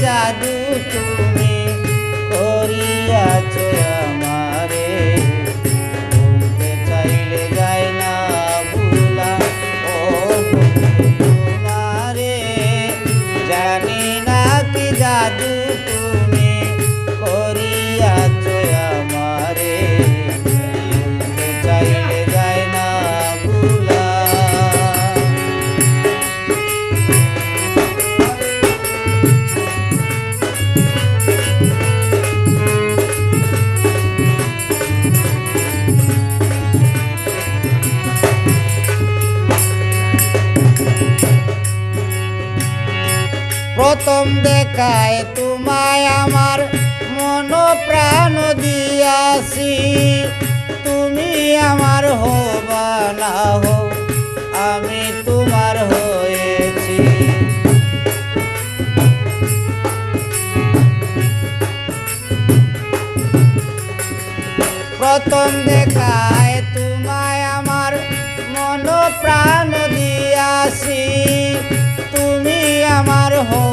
জাদু তুমি করিয়াছো। প্রথম দেখায় তোমায় আমার মন প্রাণ দিয়াছি। তুমি আমার হবা না হো, আমি তোমার হয়েছি। প্রথম দেখায় তোমায় আমার মন প্রাণ দিয়াছি। তুমি আমার হবা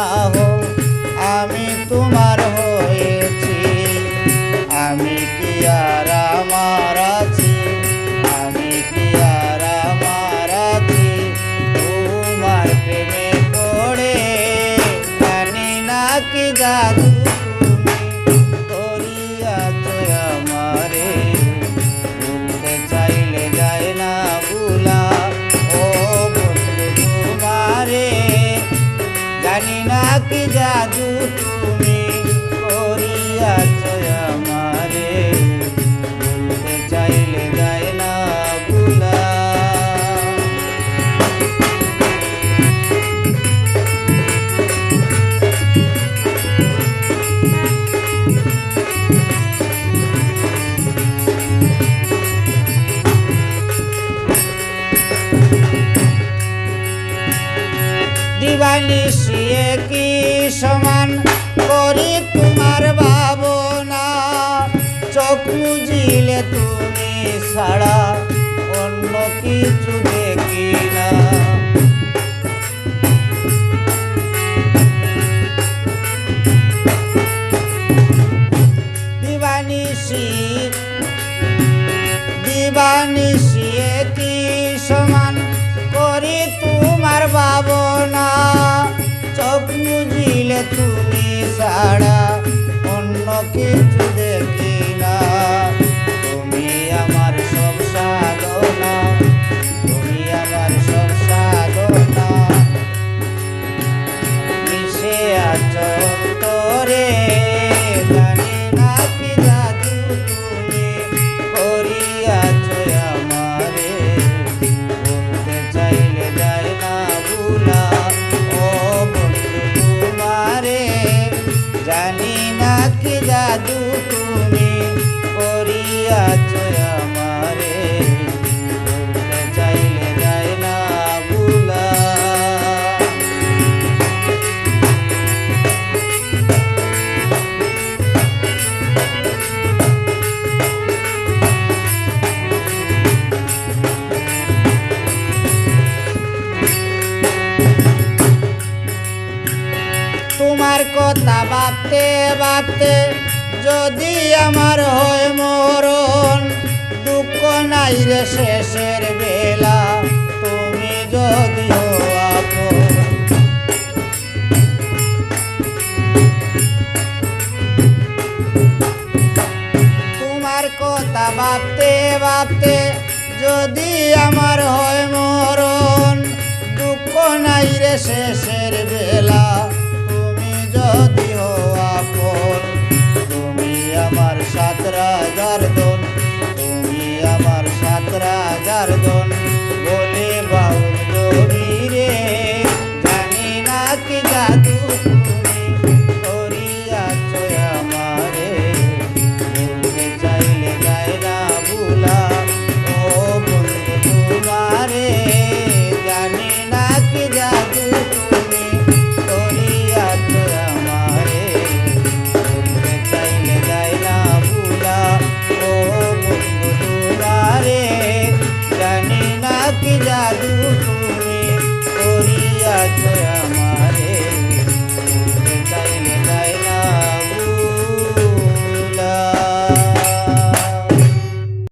না হো আমি তোমার হয়েছি। আমি কি আর আমার আছি? আমি কি আর আমার আছি? তোমার প্রেমে পড়ে, জানি না কি জাদু কি জাদু তুমি করিয়াছ আমারে। ভুলতে চাইলে যায় না ভুলা। দিবানিশিয়ে কি সমান করি তোমার ভাবনা? চোখ মুজিলে তুমি ছাড়া অন্য কিছু দেখি না। দিবানিশি দিবানিশিয়ে তুমি ছাড়া অন্য কিছু জাদু তুমি কথা ভাবতে ভাবতে যদি আমার হয় মরণ, দুঃখ নাই রে শেষের বেলা, তুমি যদি তোমার কথা ভাবতে ভাবতে যদি আমার হয় মরণ, দুঃখ নাই রে শেষের বেলা Yeah.